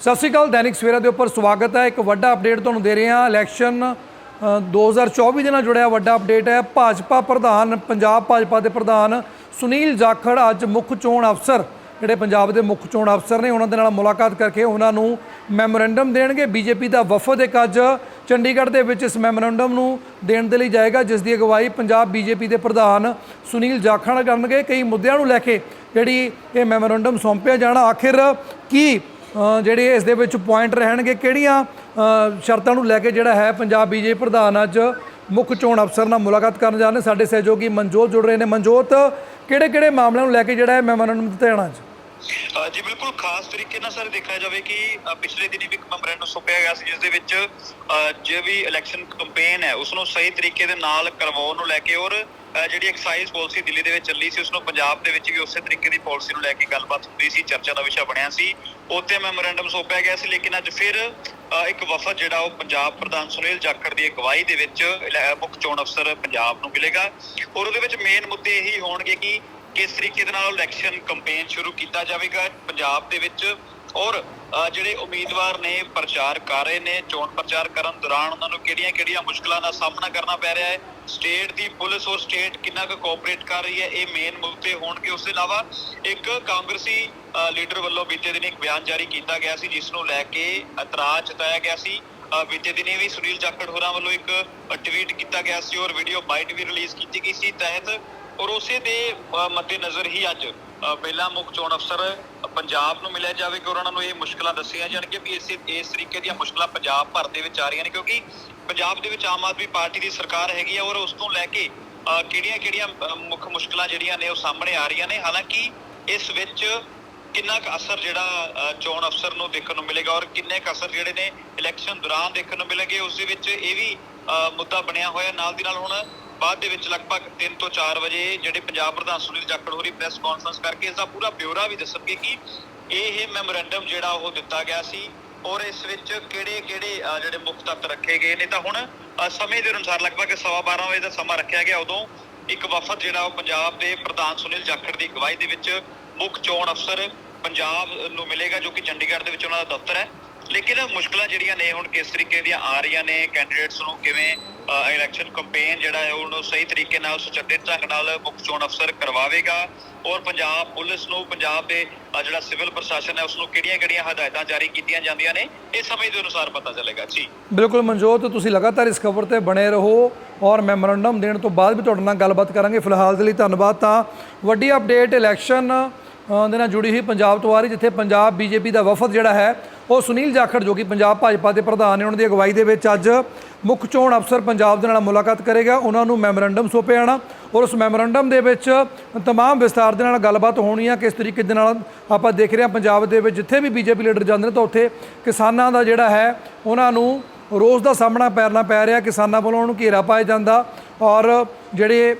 ਸਤਿ ਸ਼੍ਰੀ ਅਕਾਲ ਦੈਨਿਕ ਸਵੇਰਾ ਦੇ ਉੱਪਰ ਸਵਾਗਤ ਹੈ। ਇੱਕ ਵੱਡਾ ਅਪਡੇਟ ਤੁਹਾਨੂੰ ਦੇ ਰਹੇ ਹਾਂ। ਇਲੈਕਸ਼ਨ ਅ, 2024 ਦੇ ਨਾਲ ਜੁੜਿਆ ਵੱਡਾ ਅਪਡੇਟ ਹੈ। ਭਾਜਪਾ ਪ੍ਰਧਾਨ ਪੰਜਾਬ ਭਾਜਪਾ ਦੇ ਪ੍ਰਧਾਨ ਸੁਨੀਲ ਜਾਖੜ ਅੱਜ ਮੁੱਖ ਚੋਣ ਅਫਸਰ ਜਿਹੜੇ ਪੰਜਾਬ ਦੇ ਮੁੱਖ ਚੋਣ ਅਫਸਰ ਨੇ ਉਹਨਾਂ ਦੇ ਨਾਲ ਮੁਲਾਕਾਤ ਕਰਕੇ ਉਹਨਾਂ ਨੂੰ ਮੈਮੋਰੈਂਡਮ ਦੇਣਗੇ। ਬੀਜੇਪੀ ਦਾ ਵਫਦ ਇੱਕ ਅੱਜ ਚੰਡੀਗੜ੍ਹ ਦੇ ਵਿੱਚ ਇਸ ਮੈਮੋਰੈਂਡਮ ਨੂੰ ਦੇਣ ਦੇ ਲਈ ਜਾਏਗਾ ਜਿਸ ਦੀ ਅਗਵਾਈ ਪੰਜਾਬ ਬੀਜੇਪੀ ਦੇ ਪ੍ਰਧਾਨ ਸੁਨੀਲ ਜਾਖੜ ਕਰਨਗੇ। ਕਈ ਮੁੱਦਿਆਂ ਨੂੰ ਲੈ ਕੇ ਜਿਹੜੀ ਇਹ ਮੈਮੋਰੈਂਡਮ ਸੌਂਪਿਆ ਜਾਣਾ। ਆਖਿਰ ਕੀ ਜਿਹੜੇ ਇਸ ਦੇ ਵਿੱਚ ਪੁਆਇੰਟ ਰਹਿਣਗੇ, ਕਿਹੜੀਆਂ ਸ਼ਰਤਾਂ ਨੂੰ ਲੈ ਕੇ ਜਿਹੜਾ ਹੈ ਪੰਜਾਬ ਬੀਜੇਪੀ ਪ੍ਰਧਾਨ ਅੱਜ ਮੁੱਖ ਚੋਣ ਅਫਸਰ ਨਾਲ ਮੁਲਾਕਾਤ ਕਰਨ ਜਾ ਰਹੇ ਨੇ? ਸਾਡੇ ਸਹਿਯੋਗੀ ਮਨਜੋਤ ਜੁੜ ਰਹੇ ਨੇ। ਮਨਜੋਤ ਕਿਹੜੇ ਕਿਹੜੇ ਮਾਮਲਿਆਂ ਨੂੰ ਲੈ ਕੇ ਜਿਹੜਾ ਹੈ ਮੈਮੋਰੈਂਡਮ ਦਿੱਤਾ ਜਾਣਾ ਅੱਜ? ਜੀ ਬਿਲਕੁਲ ਖਾਸ ਤਰੀਕੇ ਨਾਲ ਸਰ ਦੇਖਿਆ ਜਾਵੇ ਕਿ ਪਿਛਲੇ ਦਿਨੀ ਵੀ ਇੱਕ ਮੈਮੋਰੈਂਡਮ ਸੌਂਪਿਆ ਗਿਆ ਸੀ, ਜਿਸ ਦੇ ਵਿੱਚ ਜੇ ਵੀ ਇਲੈਕਸ਼ਨ ਕੈਂਪੇਨ ਹੈ, ਉਸ ਨੂੰ ਸਹੀ ਤਰੀਕੇ ਦੇ ਨਾਲ ਕਰਵਾਉਣ ਨੂੰ ਲੈ ਕੇ ਔਰ ਜਿਹੜੀ ਐਕਸਾਈਜ਼ ਪਾਲਿਸੀ ਦਿੱਲੀ ਦੇ ਵਿੱਚ ਚੱਲੀ ਸੀ ਉਸ ਨੂੰ ਪੰਜਾਬ ਦੇ ਵਿੱਚ ਵੀ ਉਸੇ ਤਰੀਕੇ ਦੀ ਪਾਲਿਸੀ ਨੂੰ ਲੈ ਕੇ ਗੱਲਬਾਤ ਹੁੰਦੀ ਸੀ, ਚਰਚਾ ਦਾ ਵਿਸ਼ਾ ਬਣਿਆ ਸੀ। ਉੱਥੇ ਮੈਮੋਰੈਂਡਮ ਸੌਂਪਿਆ ਗਿਆ ਸੀ, ਲੇਕਿਨ ਅੱਜ ਫਿਰ ਇੱਕ ਵਫਦ ਜਿਹੜਾ ਉਹ ਪੰਜਾਬ ਪ੍ਰਧਾਨ ਸੁਨੀਲ ਜਾਖੜ ਦੀ ਅਗਵਾਈ ਦੇ ਵਿੱਚ ਮੁੱਖ ਚੋਣ ਅਫਸਰ ਪੰਜਾਬ ਨੂੰ ਮਿਲੇਗਾ। ਔਰ ਉਹਦੇ ਵਿੱਚ ਮੇਨ ਮੁੱਦੇ ਇਹੀ ਹੋਣਗੇ ਕਿ ਕਿਸ ਤਰੀਕੇ ਦੇ ਨਾਲ ਇਲੈਕਸ਼ਨ ਕੈਂਪੇਨ ਸ਼ੁਰੂ ਕੀਤਾ ਜਾਵੇਗਾ। ਪੰਜਾਬ ਦੇ ਵਿੱਚ ਔਰ ਜਿਹੜੇ ਉਮੀਦਵਾਰ ਨੇ ਪ੍ਰਚਾਰ ਕਰ ਰਹੇ ਨੇ ਚੋਣ ਪ੍ਰਚਾਰ ਕਰਨ ਦੌਰਾਨ ਉਹਨਾਂ ਨੂੰ ਕਿਹੜੀਆਂ-ਕਿਹੜੀਆਂ ਮੁਸ਼ਕਲਾਂ ਦਾ ਸਾਹਮਣਾ ਕਰਨਾ ਪੈ ਰਿਹਾ ਹੈ? ਸਟੇਟ ਦੀ ਪੁਲਿਸ ਔਰ ਸਟੇਟ ਕਿੰਨਾ ਕੁ ਕੋਆਪਰੇਟ ਕਰ ਰਹੀ ਹੈ? ਇਹ ਮੇਨ ਮੁੱਦੇ ਹੋਣਗੇ। ਉਸ ਦੇ ਇਲਾਵਾ ਇੱਕ ਕਾਂਗਰਸੀ ਅ, ਲੀਡਰ ਵੱਲੋਂ ਬੀਤੇ ਦਿਨ ਇੱਕ ਬਿਆਨ ਜਾਰੀ ਕੀਤਾ ਗਿਆ ਸੀ ਜਿਸ ਨੂੰ ਲੈ ਕੇ ਇਤਰਾਜ਼ ਜਤਾਇਆ ਗਿਆ ਸੀ। ਬੀਤੇ ਦਿਨੇ ਵੀ ਸੁਨੀਲ ਜਾਖੜ ਹੋਰਾਂ ਵੱਲੋਂ ਇੱਕ ਟਵੀਟ ਕੀਤਾ ਗਿਆ ਸੀ ਔਰ ਵੀਡੀਓ ਬਾਈਟ ਵੀ ਰਿਲੀਜ਼ ਕੀਤੀ ਗਈ ਸੀ ਤਹਿਤ। ਔਰ ਉਸੇ ਦੇ ਅ, ਮੱਦੇਨਜ਼ਰ ਹੀ ਅੱਜ ਪਹਿਲਾ ਮੁੱਖ ਚੋਣ ਅਫਸਰ ਪੰਜਾਬ ਨੂੰ ਮਿਲਿਆ ਜਾਵੇਗਾ ਔਰ ਉਹਨਾਂ ਨੂੰ ਇਹ ਮੁਸ਼ਕਲਾਂ ਦੱਸੀਆਂ ਜਾਣਗੀਆਂ ਵੀ ਇਸੇ ਇਸ ਤਰੀਕੇ ਦੀਆਂ ਮੁਸ਼ਕਲਾਂ ਪੰਜਾਬ ਭਰ ਦੇ ਵਿੱਚ ਆ ਰਹੀਆਂ ਨੇ ਕਿਉਂਕਿ ਪੰਜਾਬ ਦੇ ਵਿੱਚ ਆਮ ਆਦਮੀ ਪਾਰਟੀ ਦੀ ਸਰਕਾਰ ਹੈਗੀ ਹੈ ਔਰ ਉਸ ਤੋਂ ਲੈ ਕੇ ਕਿਹੜੀਆਂ-ਕਿਹੜੀਆਂ ਮੁੱਖ ਮੁਸ਼ਕਲਾਂ ਜਿਹੜੀਆਂ ਨੇ ਉਹ ਸਾਹਮਣੇ ਆ ਰਹੀਆਂ ਨੇ। ਹਾਲਾਂਕਿ ਇਸ ਵਿੱਚ ਕਿੰਨਾ ਕੁ ਅਸਰ ਜਿਹੜਾ ਅ, ਚੋਣ ਅਫਸਰ ਨੂੰ ਦੇਖਣ ਨੂੰ ਮਿਲੇਗਾ ਔਰ ਕਿੰਨੇ ਕੁ ਅਸਰ ਜਿਹੜੇ ਨੇ ਇਲੈਕਸ਼ਨ ਦੌਰਾਨ ਦੇਖਣ ਨੂੰ ਮਿਲਣਗੇ ਉਸ ਦੇ ਵਿੱਚ ਇਹ ਵੀ ਅ, ਮੁੱਦਾ ਬਣਿਆ ਹੋਇਆ। ਨਾਲ ਦੀ ਨਾਲ ਹੁਣ ਬਾਅਦ ਦੇ ਵਿੱਚ ਲਗਭਗ 3 ਤੋਂ 4 ਵਜੇ ਜਿਹੜੇ ਪੰਜਾਬ ਪ੍ਰਧਾਨ ਸੁਨੀਲ ਜਾਖੜ ਹੋਰੀ ਪ੍ਰੈਸ ਕਾਨਫਰੰਸ ਕਰਕੇ ਇਸ ਦਾ ਪੂਰਾ ਬਿਊਰਾ ਵੀ ਦੱਸਣਗੇ ਕਿ ਇਹ ਮੈਮੋਰੈਂਡਮ ਜਿਹੜਾ ਉਹ ਦਿੱਤਾ ਗਿਆ ਸੀ ਔਰ ਇਸ ਵਿੱਚ ਕਿਹੜੇ ਕਿਹੜੇ ਜਿਹੜੇ ਮੁੱਖ ਤੱਤ ਰੱਖੇ ਗਏ ਨੇ। ਤਾਂ ਹੁਣ ਸਮੇਂ ਦੇ ਅਨੁਸਾਰ ਲਗਭਗ 12:30 ਵਜੇ ਦਾ ਸਮਾਂ ਰੱਖਿਆ ਗਿਆ। ਉਦੋਂ ਇੱਕ ਵਫਦ ਜਿਹੜਾ ਉਹ ਪੰਜਾਬ ਦੇ ਪ੍ਰਧਾਨ ਸੁਨੀਲ ਜਾਖੜ ਦੀ ਅਗਵਾਈ ਦੇ ਵਿੱਚ ਮੁੱਖ ਚੋਣ ਅਫਸਰ ਪੰਜਾਬ ਨੂੰ ਮਿਲੇਗਾ, ਜੋ ਕਿ ਚੰਡੀਗੜ੍ਹ ਦੇ ਵਿੱਚ ਉਹਨਾਂ ਦਾ ਦਫ਼ਤਰ ਹੈ। ਲੇਕਿਨ ਮੁਸ਼ਕਲਾਂ ਜਿਹੜੀਆਂ ਨੇ ਹੁਣ ਕਿਸ ਤਰੀਕੇ ਦੀਆਂ ਆ ਰਹੀਆਂ ਨੇ ਕੈਂਡੀਡੇਟਸ ਨੂੰ ਕਿਵੇਂ ਇਲੈਕਸ਼ਨ ਕੈਂਪੇਨ ਜਿਹੜਾ ਹੈ, ਉਹਨੂੰ ਸਹੀ ਤਰੀਕੇ ਨਾਲ ਸੁਚੱਜੇ ਢੰਗ ਨਾਲ ਮੁੱਖ ਚੋਣ ਅਫਸਰ ਕਰਵਾਵੇਗਾ। ਔਰ ਪੰਜਾਬ ਪੁਲਿਸ ਨੂੰ, ਪੰਜਾਬ ਦੇ ਜਿਹੜਾ ਸਿਵਲ ਪ੍ਰਸ਼ਾਸਨ ਹੈ ਉਸ ਨੂੰ ਕਿਹੜੀਆਂ-ਕਿਹੜੀਆਂ ਹਦਾਇਤਾਂ ਜਾਰੀ ਕੀਤੀਆਂ ਜਾਂਦੀਆਂ ਨੇ, ਇਹ ਸਮੇਂ ਦੇ ਅਨੁਸਾਰ ਪਤਾ ਚੱਲੇਗਾ। ਜੀ। ਬਿਲਕੁਲ ਮਨਜੋਤ, ਤੁਸੀਂ ਲਗਾਤਾਰ ਇਸ ਖਬਰ ਤੇ ਬਣੇ ਰਹੋ ਔਰ ਮੈਮੋਰੰਡਮ ਦੇਣ ਤੋਂ ਬਾਅਦ ਵੀ ਤੁਹਾਡੇ ਨਾਲ ਗੱਲਬਾਤ ਕਰਾਂਗੇ। ਫਿਲਹਾਲ ਦੇ ਲਈ ਧੰਨਵਾਦ ਤਾਂ। ਵੱਡੀ ਅਪਡੇਟ ਇਲੈਕਸ਼ਨ ਦੇ ਨਾਲ ਜੁੜੀ ਹੋਈ ਪੰਜਾਬ ਤੋਂ ਆ ਰਹੀ, ਜਿੱਥੇ ਪੰਜਾਬ, ਬੀਜੇਪੀ ਦਾ ਵਫਦ ਜਿਹੜਾ ਹੈ ਉਹ ਸੁਨੀਲ ਜਾਖੜ ਜੋ ਕਿ ਪੰਜਾਬ ਭਾਜਪਾ ਦੇ ਪ੍ਰਧਾਨ ਨੇ, ਉਹਨਾਂ ਦੀ ਅਗਵਾਈ ਦੇ ਵਿੱਚ ਅੱਜ ਮੁੱਖ ਚੋਣ ਅਫਸਰ ਪੰਜਾਬ ਦੇ ਨਾਲ ਮੁਲਾਕਾਤ ਕਰੇਗਾ। ਉਹਨਾਂ ਨੂੰ ਮੈਮੋਰੈਂਡਮ ਸੌਂਪਿਆ ਜਾਣਾ ਔਰ ਉਸ ਮੈਮੋਰੈਂਡਮ ਦੇ ਵਿੱਚ ਤਮਾਮ ਵਿਸਤਾਰ ਦੇ ਨਾਲ ਗੱਲਬਾਤ ਹੋਣੀ ਆ। ਕਿਸ ਤਰੀਕੇ ਦੇ ਨਾਲ ਆਪਾਂ ਦੇਖ ਰਹੇ ਹਾਂ ਪੰਜਾਬ ਦੇ ਵਿੱਚ ਜਿੱਥੇ ਵੀ ਬੀਜੇਪੀ ਲੀਡਰ ਜਾਂਦੇ ਨੇ ਤਾਂ ਉੱਥੇ ਕਿਸਾਨਾਂ ਦਾ ਜਿਹੜਾ ਹੈ, ਉਹਨਾਂ ਨੂੰ ਰੋਜ਼ ਦਾ ਸਾਹਮਣਾ ਪੈਰਨਾ ਪੈ ਰਿਹਾ। ਕਿਸਾਨਾਂ ਵੱਲੋਂ ਉਹਨੂੰ ਘੇਰਾ ਪਾਇਆ ਜਾਂਦਾ ਔਰ ਜਿਹੜੇ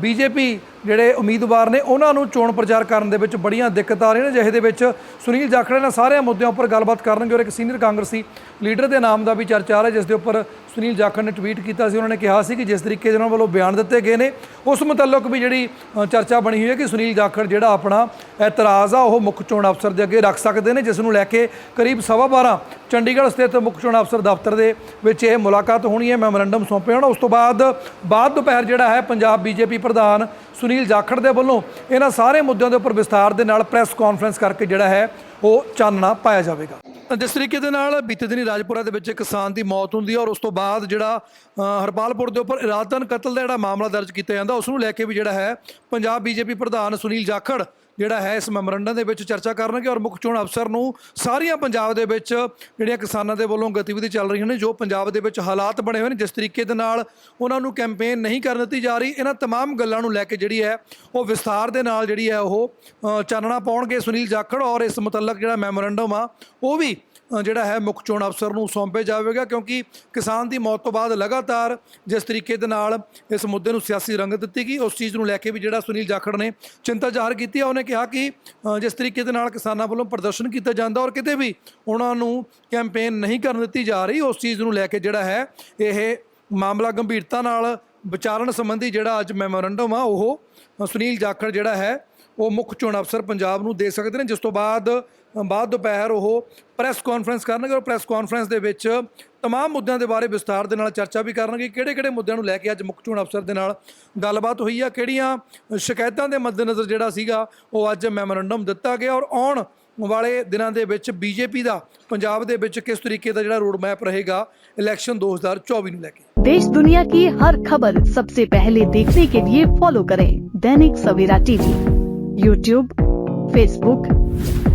ਬੀਜੇਪੀ ਜਿਹੜੇ ਉਮੀਦਵਾਰ ਨੇ, ਉਹਨਾਂ ਨੂੰ ਚੋਣ ਪ੍ਰਚਾਰ ਕਰਨ ਦੇ ਵਿੱਚ ਬੜੀਆਂ ਦਿੱਕਤਾਂ ਆ ਰਹੀਆਂ ਨੇ। ਜਿਹੇ ਦੇ ਵਿੱਚ ਸੁਨੀਲ ਜਾਖੜ ਨਾਲ ਸਾਰਿਆਂ ਮੁੱਦਿਆਂ ਉੱਪਰ ਗੱਲਬਾਤ ਕਰਨਗੇ ਔਰ ਇੱਕ ਸੀਨੀਅਰ ਕਾਂਗਰਸੀ ਲੀਡਰ ਦੇ ਨਾਮ ਦਾ ਵੀ ਚਰਚਾ ਆ ਰਿਹਾ, ਜਿਸ ਦੇ ਉੱਪਰ ਸੁਨੀਲ ਜਾਖੜ ਨੇ ਟਵੀਟ ਕੀਤਾ ਸੀ। ਉਹਨਾਂ ਨੇ ਕਿਹਾ ਸੀ ਕਿ ਜਿਸ ਤਰੀਕੇ ਦੇ ਉਹਨਾਂ ਵੱਲੋਂ ਬਿਆਨ ਦਿੱਤੇ ਗਏ ਨੇ, ਉਸ ਮੁਤਲਕ ਵੀ ਜਿਹੜੀ ਚਰਚਾ ਬਣੀ ਹੋਈ ਹੈ ਕਿ ਸੁਨੀਲ ਜਾਖੜ ਜਿਹੜਾ ਆਪਣਾ ਇਤਰਾਜ਼ ਆ, ਉਹ ਮੁੱਖ ਚੋਣ ਅਫਸਰ ਦੇ ਅੱਗੇ ਰੱਖ ਸਕਦੇ ਨੇ, ਜਿਸ ਨੂੰ ਲੈ ਕੇ ਕਰੀਬ ਸਵਾ ਬਾਰਾਂ ਚੰਡੀਗੜ੍ਹ ਸਥਿਤ ਮੁੱਖ ਚੋਣ ਅਫਸਰ ਦਫ਼ਤਰ ਦੇ ਵਿੱਚ ਇਹ ਮੁਲਾਕਾਤ ਹੋਣੀ ਹੈ, ਮੈਮੋਰੈਂਡਮ ਸੌਂਪੇ ਹੋਣਾ। ਉਸ ਤੋਂ ਬਾਅਦ ਬਾਅਦ ਦੁਪਹਿਰ ਜਿਹੜਾ ਹੈ, ਪੰਜਾਬ ਬੀਜੇਪੀ ਪ੍ਰਧਾਨ ਸੁਨੀਲ ਜਾਖੜ ਦੇ ਵੱਲੋਂ ਇਹਨਾਂ ਸਾਰੇ ਮੁੱਦਿਆਂ ਦੇ ਉੱਪਰ ਵਿਸਥਾਰ ਦੇ ਨਾਲ ਪ੍ਰੈਸ ਕਾਨਫਰੰਸ ਕਰਕੇ ਜਿਹੜਾ ਹੈ ਉਹ ਚਾਨਣਾ ਪਾਇਆ ਜਾਵੇਗਾ। ਜਿਸ ਤਰੀਕੇ ਦੇ ਨਾਲ ਬੀਤੇ ਦਿਨੀ ਰਾਜਪੁਰਾ ਦੇ ਵਿੱਚ ਕਿਸਾਨ ਦੀ ਮੌਤ ਹੁੰਦੀ ਹੈ ਔਰ ਉਸ ਤੋਂ ਬਾਅਦ ਜਿਹੜਾ ਹਰਪਾਲਪੁਰ ਦੇ ਉੱਪਰ ਇਰਾਦਤਨ ਕਤਲ ਦਾ ਜਿਹੜਾ ਮਾਮਲਾ ਦਰਜ ਕੀਤਾ ਜਾਂਦਾ, ਉਸ ਨੂੰ ਲੈ ਕੇ ਵੀ ਜਿਹੜਾ ਹੈ ਪੰਜਾਬ ਬੀਜੇਪੀ ਪ੍ਰਧਾਨ ਸੁਨੀਲ ਜਾਖੜ ਜਿਹੜਾ ਹੈ ਇਸ ਮੈਮੋਰੰਡਮ ਦੇ ਵਿੱਚ ਚਰਚਾ ਕਰਨਗੇ ਔਰ ਮੁੱਖ ਚੋਣ ਅਫਸਰ ਨੂੰ ਸਾਰੀਆਂ ਪੰਜਾਬ ਦੇ ਵਿੱਚ ਜਿਹੜੀਆਂ ਕਿਸਾਨਾਂ ਦੇ ਵੱਲੋਂ ਗਤੀਵਿਧੀ ਚੱਲ ਰਹੀਆਂ ਨੇ ਜੋ ਪੰਜਾਬ ਦੇ ਵਿੱਚ ਹਾਲਾਤ ਬਣੇ ਹੋਏ ਨੇ ਜਿਸ ਤਰੀਕੇ ਦੇ ਨਾਲ ਉਹਨਾਂ ਨੂੰ ਕੈਂਪੇਨ ਨਹੀਂ ਕਰਨ ਦਿੱਤੀ ਜਾ ਰਹੀ ਇਹਨਾਂ तमाम ਗੱਲਾਂ ਨੂੰ ਲੈ ਕੇ ਜਿਹੜੀ ਹੈ ਉਹ ਵਿਸਥਾਰ ਦੇ ਨਾਲ ਜਿਹੜੀ ਹੈ ਉਹ ਅ, ਚਾਨਣਾ ਪਾਉਣਗੇ ਸੁਨੀਲ ਜਾਖੜ ਔਰ ਇਸ ਮੁਤਲਕ ਜਿਹੜਾ ਮੈਮੋਰੰਡਮ ਆ ਉਹ ਵੀ ਅ, ਜਿਹੜਾ ਹੈ ਮੁੱਖ ਚੋਣ ਅਫਸਰ ਨੂੰ ਸੌਂਪੇ ਜਾਵੇਗਾ ਕਿਉਂਕਿ ਕਿਸਾਨ ਦੀ ਮੌਤ ਤੋਂ ਬਾਅਦ ਲਗਾਤਾਰ ਜਿਸ ਤਰੀਕੇ ਦੇ ਨਾਲ ਇਸ ਮੁੱਦੇ ਨੂੰ ਸਿਆਸੀ ਰੰਗਤ ਦਿੱਤੀ ਗਈ ਉਸ ਚੀਜ਼ ਨੂੰ ਲੈ ਕੇ ਵੀ ਜਿਹੜਾ ਸੁਨੀਲ ਜਾਖੜ ਨੇ ਚਿੰਤਾ ਜ਼ਾਹਰ ਕੀਤੀ ਹੈ ਉਹਨੇ ਕਿਹਾ ਕਿ ਜਿਸ ਤਰੀਕੇ ਦੇ ਨਾਲ ਕਿਸਾਨਾਂ ਵੱਲੋਂ ਪ੍ਰਦਰਸ਼ਨ ਕੀਤਾ ਜਾਂਦਾ ਔਰ ਕਿਤੇ ਵੀ ਉਹਨਾਂ ਨੂੰ ਕੈਂਪੇਨ ਨਹੀਂ ਕਰਨ ਦਿੱਤੀ ਜਾ ਰਹੀ, ਉਸ ਚੀਜ਼ ਨੂੰ ਲੈ ਕੇ ਜਿਹੜਾ ਹੈ, ਇਹ ਮਾਮਲਾ ਗੰਭੀਰਤਾ ਨਾਲ ਵਿਚਾਰਨ ਸੰਬੰਧੀ ਜਿਹੜਾ ਅੱਜ ਮੈਮੋਰੰਡਮ ਆ, ਉਹ ਸੁਨੀਲ ਜਾਖੜ ਜਿਹੜਾ ਹੈ, ਉਹ ਮੁੱਖ ਚੋਣ ਅਫਸਰ ਪੰਜਾਬ ਨੂੰ ਦੇ ਸਕਦੇ ਨੇ, ਜਿਸ ਤੋਂ ਬਾਅਦ ਬਾਅਦ ਦੁਪਹਿਰ ਉਹ ਪ੍ਰੈਸ ਕਾਨਫਰੰਸ ਕਰਨਗੇ ਔਰ ਪ੍ਰੈਸ ਕਾਨਫਰੰਸ ਦੇ ਵਿੱਚ ਤਮਾਮ ਮੁੱਦਿਆਂ ਦੇ ਬਾਰੇ ਵਿਸਤਾਰ ਦੇ ਨਾਲ ਚਰਚਾ ਵੀ ਕਰਨਗੇ ਕਿਹੜੇ-ਕਿਹੜੇ ਮੁੱਦਿਆਂ ਨੂੰ ਲੈ ਕੇ ਅੱਜ ਮੁੱਖ ਚੋਣ ਅਫਸਰ ਦੇ ਨਾਲ ਗੱਲਬਾਤ ਹੋਈ ਆ ਕਿਹੜੀਆਂ ਸ਼ਿਕਾਇਤਾਂ ਦੇ ਮੱਦੇਨਜ਼ਰ ਜਿਹੜਾ ਸੀਗਾ ਉਹ ਅੱਜ ਮੈਮੋਰੰਡਮ ਦਿੱਤਾ ਗਿਆ ਔਰ ਆਉਣ ਵਾਲੇ ਦਿਨਾਂ ਦੇ ਵਿੱਚ ਬੀਜੇਪੀ ਦਾ ਪੰਜਾਬ ਦੇ ਵਿੱਚ ਕਿਸ ਤਰੀਕੇ ਦਾ ਜਿਹੜਾ ਰੋਡ ਮੈਪ ਰਹੇਗਾ ਇਲੈਕਸ਼ਨ 2024 ਨੂੰ ਲੈ ਕੇ देश दुनिया की हर खबर सबसे पहले देखने के लिए फॉलो करें Dainik Savera TV YouTube Facebook